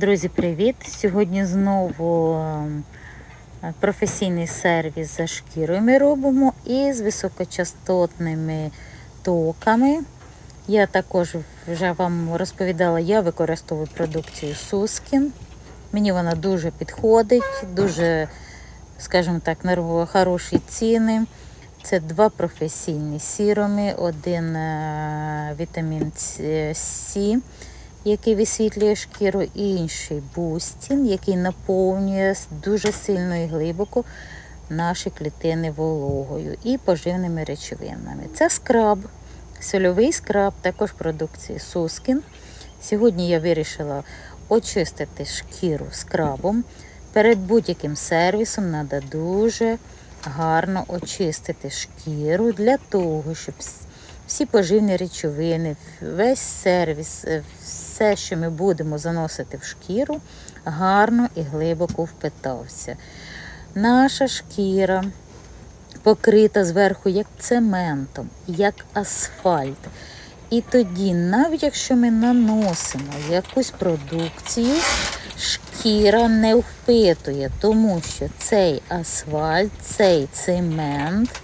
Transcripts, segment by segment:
Друзі, привіт! Сьогодні знову ем, професійний сервіс за шкірою ми робимо і з високочастотними токами. Я також вже вам розповідала, я використовую продукцію Сускін. Мені вона дуже підходить, дуже, скажімо так, на хороші ціни. Це два професійні сіроми, один е, вітамін С, який висвітлює шкіру, і інший бустін, який наповнює дуже сильно і глибоко наші клітини вологою і поживними речовинами. Це скраб, сольовий скраб, також продукції Сускін. Сьогодні я вирішила очистити шкіру скрабом. Перед будь-яким сервісом треба дуже гарно очистити шкіру для того, щоб всі поживні речовини, весь сервіс, е, все, що ми будемо заносити в шкіру, гарно і глибоко впитався. Наша шкіра покрита зверху як цементом, як асфальт. І тоді, навіть якщо ми наносимо якусь продукцію, шкіра не впитує, тому що цей асфальт, цей цемент,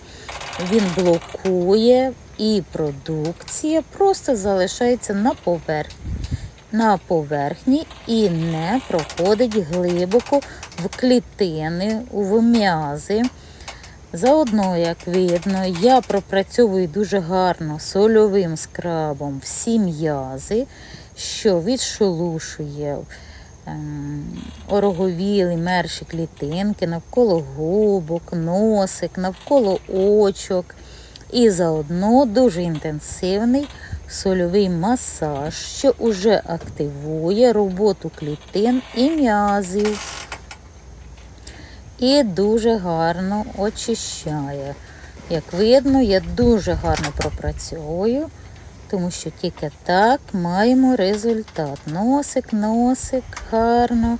він блокує і продукція просто залишається на поверхні. На поверхні і не проходить глибоко в клітини, в м'язи. Заодно, як видно, я пропрацьовую дуже гарно сольовим скрабом всі м'язи, що відшелушує ем, ороговілі мерші клітинки навколо губок, носик, навколо очок. І заодно дуже інтенсивний сольовий масаж, що вже активує роботу клітин і м'язів. І дуже гарно очищає. Як видно, я дуже гарно пропрацьовую, тому що тільки так маємо результат. Носик, носик, гарно.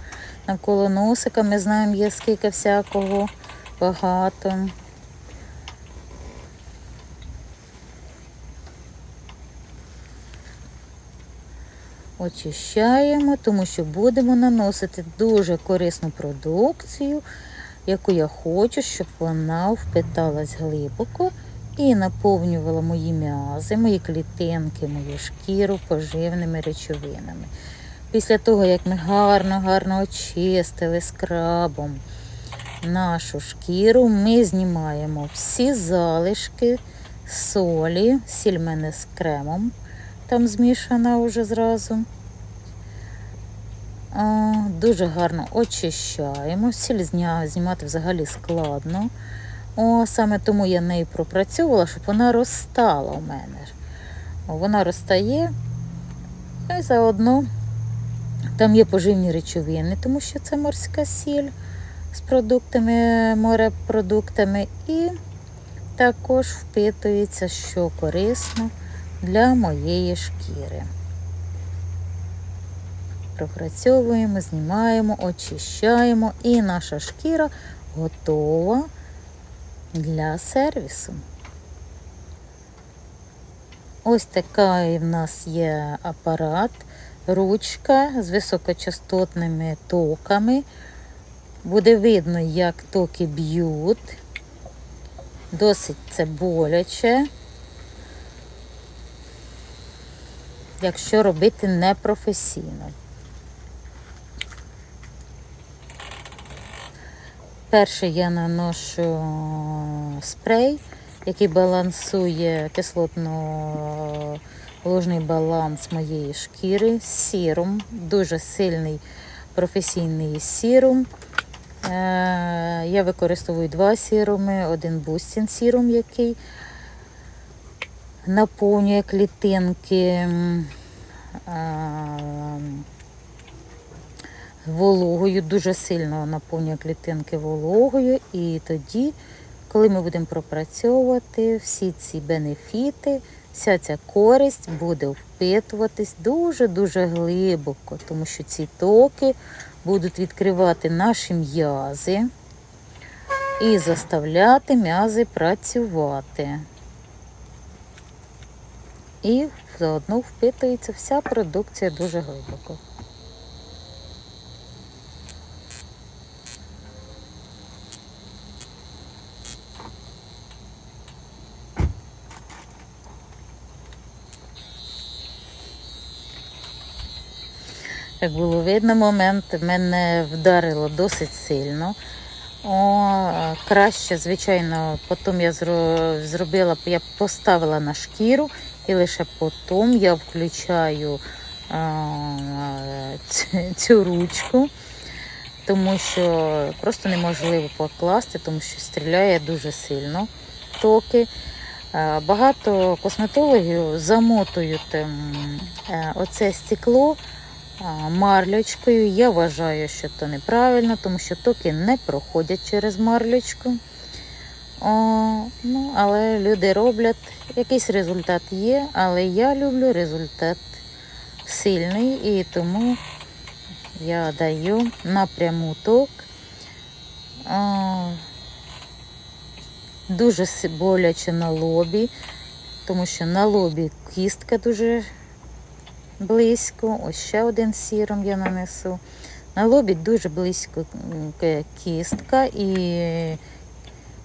Навколо носика ми знаємо, є скільки всякого багато. Очищаємо, тому що будемо наносити дуже корисну продукцію, яку я хочу, щоб вона впиталась глибоко і наповнювала мої м'язи, мої клітинки, мою шкіру поживними речовинами. Після того, як ми гарно-гарно очистили скрабом нашу шкіру, ми знімаємо всі залишки солі, сіль з кремом там змішана вже зразу. А, Дуже гарно очищаємо. Сіль знімати взагалі складно. О, Саме тому я нею пропрацьовувала, щоб вона розстала у мене. Вона розтає. І заодно там є поживні речовини, тому що це морська сіль з продуктами, морепродуктами. І також впитується, що корисно для моєї шкіри. Пропрацьовуємо, знімаємо, очищаємо, і наша шкіра готова для сервісу. Ось такий в нас є апарат, ручка з високочастотними токами. Буде видно, як токи б'ють. Досить це боляче. якщо робити непрофесійно. Перше я наношу спрей, який балансує кислотно-ложний баланс моєї шкіри, сірум, дуже сильний професійний сірум. Е, я використовую два сіруми, один бустін сірум, який наповнює клітинки вологою, дуже сильно наповнює клітинки вологою. І тоді, коли ми будемо пропрацьовувати всі ці бенефіти, вся ця користь буде впитуватись дуже-дуже глибоко, тому що ці токи будуть відкривати наші м'язи і заставляти м'язи працювати і заодно впитується вся продукція дуже глибоко. Як було видно, момент мене вдарило досить сильно. О, краще, звичайно, потім я зробила, я поставила на шкіру і лише потім я включаю цю ручку, тому що просто неможливо покласти, тому що стріляє дуже сильно токи. Багато косметологів замотують ем, е, оце стекло марлючкою. Я вважаю, що це неправильно, тому що токи не проходять через марлючку. О, ну, але люди роблять, якийсь результат є, але я люблю результат сильний і тому я даю напряму ток. А, дуже боляче на лобі, тому що на лобі кістка дуже близько. Ось ще один сіром я нанесу. На лобі дуже близько кістка і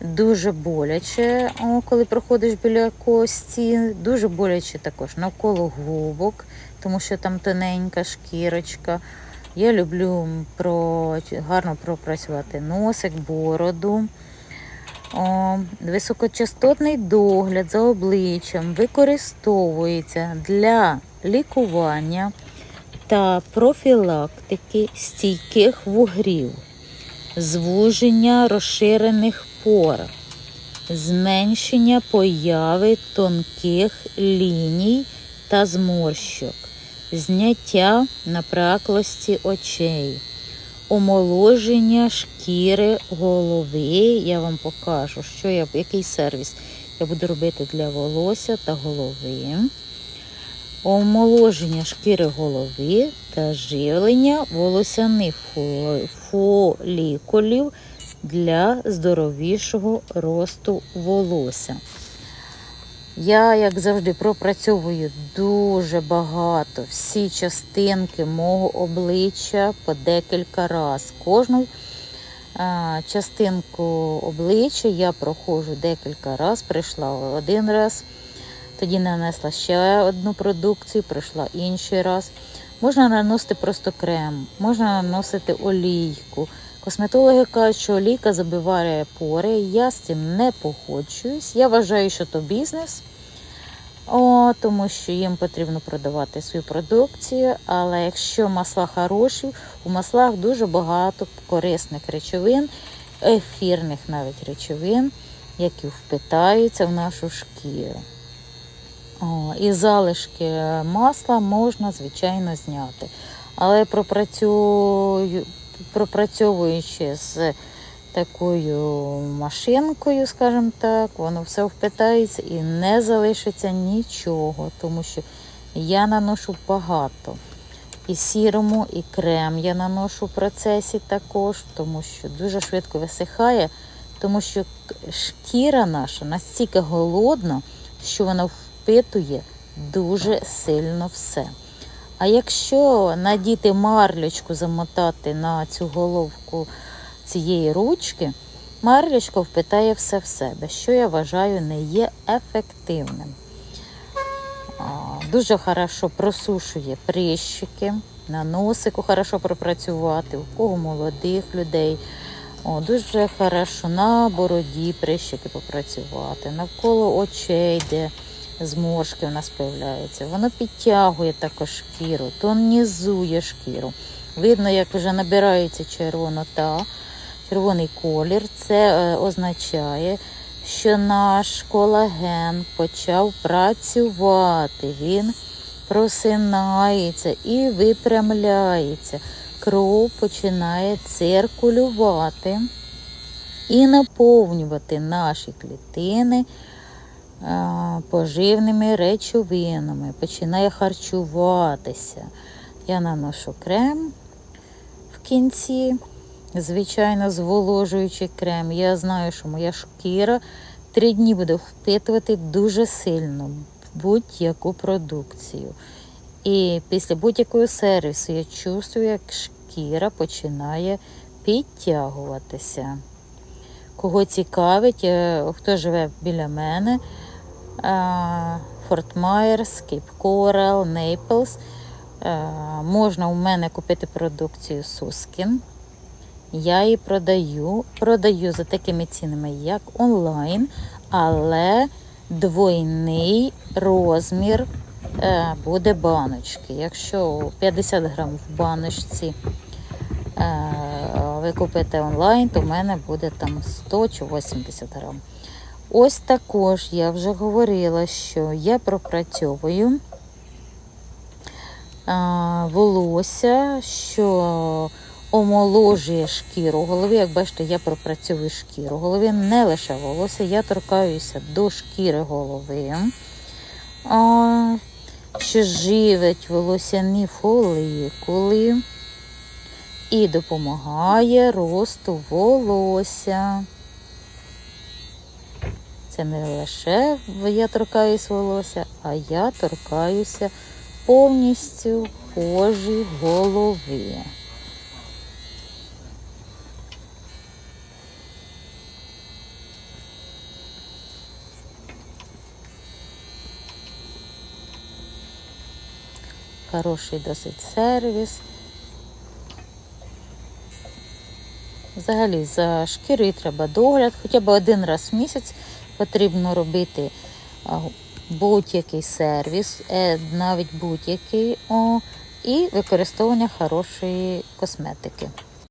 дуже боляче, коли проходиш біля кості. Дуже боляче також навколо губок, тому що там тоненька шкірочка. Я люблю про, гарно пропрацювати носик, бороду. О, високочастотний догляд за обличчям використовується для лікування та профілактики стійких вугрів, звуження розширених пор, зменшення появи тонких ліній та зморщок, зняття напраклості очей омоложення шкіри голови. Я вам покажу, що я, який сервіс я буду робити для волосся та голови. Омоложення шкіри голови та живлення волосяних фо- фолікулів для здоровішого росту волосся. Я, як завжди, пропрацьовую дуже багато всі частинки мого обличчя по декілька разів. Кожну частинку обличчя я проходжу декілька разів, прийшла один раз, тоді нанесла ще одну продукцію, прийшла інший раз. Можна наносити просто крем, можна наносити олійку. Косметологи кажуть, що олійка забиває пори. Я з цим не погоджуюсь. Я вважаю, що то бізнес. О, тому що їм потрібно продавати свою продукцію, але якщо масла хороші, у маслах дуже багато корисних речовин, ефірних навіть речовин, які впитаються в нашу шкіру. І залишки масла можна, звичайно, зняти. Але пропрацьовуючи з такою машинкою, скажімо так, воно все впитається і не залишиться нічого, тому що я наношу багато. І сірому, і крем я наношу в процесі також, тому що дуже швидко висихає, тому що шкіра наша настільки голодна, що вона впитує дуже сильно все. А якщо надіти марлючку, замотати на цю головку цієї ручки, марлючка впитає все в себе, що я вважаю не є ефективним. Дуже хорошо просушує прищики, на носику хорошо пропрацювати, у кого молодих людей. О, дуже хорошо на бороді прищики попрацювати, навколо очей, де зморшки у нас з'являються. Воно підтягує також шкіру, тонізує шкіру. Видно, як вже набирається червонота, червоний колір. Це е, означає, що наш колаген почав працювати. Він просинається і випрямляється. Кров починає циркулювати і наповнювати наші клітини поживними речовинами, починає харчуватися. Я наношу крем в кінці, звичайно, зволожуючий крем. Я знаю, що моя шкіра три дні буде впитувати дуже сильно будь-яку продукцію. І після будь-якого сервісу я чувствую, як шкіра починає підтягуватися. Кого цікавить, е, хто живе біля мене, Форт Майерс, Кейп Корал, Нейплс. Можна у мене купити продукцію Сускін. Я її продаю. Продаю за такими цінами, як онлайн, але двойний розмір е, буде баночки. Якщо 50 грам в баночці е, ви купите онлайн, то в мене буде там 100 чи 80 грам. Ось також я вже говорила, що я пропрацьовую волосся, що омоложує шкіру голови. Як бачите, я пропрацьовую шкіру голови, не лише волосся, я торкаюся до шкіри голови, що живить волосяні фолікули і допомагає росту волосся. Це не лише я торкаюсь волосся, а я торкаюся повністю кожі голови. Хороший досить сервіс. Взагалі за шкірою треба догляд, хоча б один раз в місяць потрібно робити будь-який сервіс, е, навіть будь-який, і використовування хорошої косметики.